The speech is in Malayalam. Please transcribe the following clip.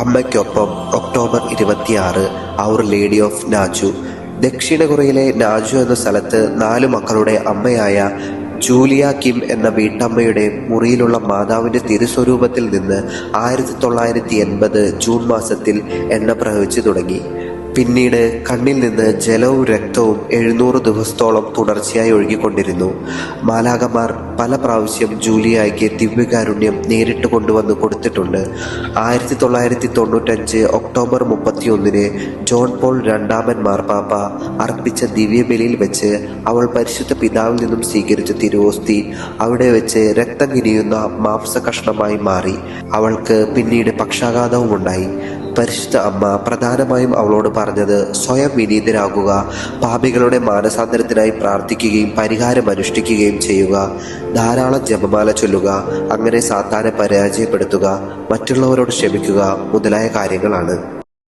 അമ്മയ്ക്കൊപ്പം ഒക്ടോബർ ഇരുപത്തിയാറ് അവർ ലേഡി ഓഫ് നാജു ദക്ഷിണ കൊറിയയിലെ നാജു എന്ന സ്ഥലത്ത് നാലു മക്കളുടെ അമ്മയായ ജൂലിയ കിം എന്ന വീട്ടമ്മയുടെ മുറിയിലുള്ള മാതാവിന്റെ തിരുസ്വരൂപത്തിൽ നിന്ന് ആയിരത്തി തൊള്ളായിരത്തി എൺപത് ജൂൺ മാസത്തിൽ എണ്ണ പ്രവഹിച്ചു തുടങ്ങി. പിന്നീട് കണ്ണിൽ നിന്ന് ജലവും രക്തവും എഴുന്നൂറ് ദിവസത്തോളം തുടർച്ചയായി ഒഴുകിക്കൊണ്ടിരുന്നു. മാലാകമാർ പല പ്രാവശ്യം ജൂലിയായ്ക്ക് ദിവ്യകാരുണ്യം നേരിട്ട് കൊണ്ടുവന്ന് കൊടുത്തിട്ടുണ്ട്. ആയിരത്തി തൊള്ളായിരത്തി തൊണ്ണൂറ്റഞ്ച് ഒക്ടോബർ മുപ്പത്തിയൊന്നിന് ജോൺ പോൾ രണ്ടാമൻ മാർപ്പാപ്പ അർപ്പിച്ച ദിവ്യബലിയിൽ വെച്ച് അവൾ പരിശുദ്ധ പിതാവിൽ നിന്നും സ്വീകരിച്ച തിരുവോസ്തി അവിടെ വെച്ച് രക്തം കിനിയുന്ന മാംസ കഷ്ണമായി മാറി. അവൾക്ക് പിന്നീട് പക്ഷാഘാതവും ഉണ്ടായി പരിശുദ്ധ അമ്മ പ്രധാനമായും അവളോട് പറഞ്ഞത് സ്വയം വിനീതരാകുക പാപികളുടെ മാനസാന്തരത്തിനായി പ്രാർത്ഥിക്കുകയും പരിഹാരം അനുഷ്ഠിക്കുകയും ചെയ്യുക. ധാരാളം ജപമാല ചൊല്ലുക അങ്ങനെ സാത്താനെ പരാജയപ്പെടുത്തുക മറ്റുള്ളവരോട് ക്ഷമിക്കുക മുതലായ കാര്യങ്ങളാണ്.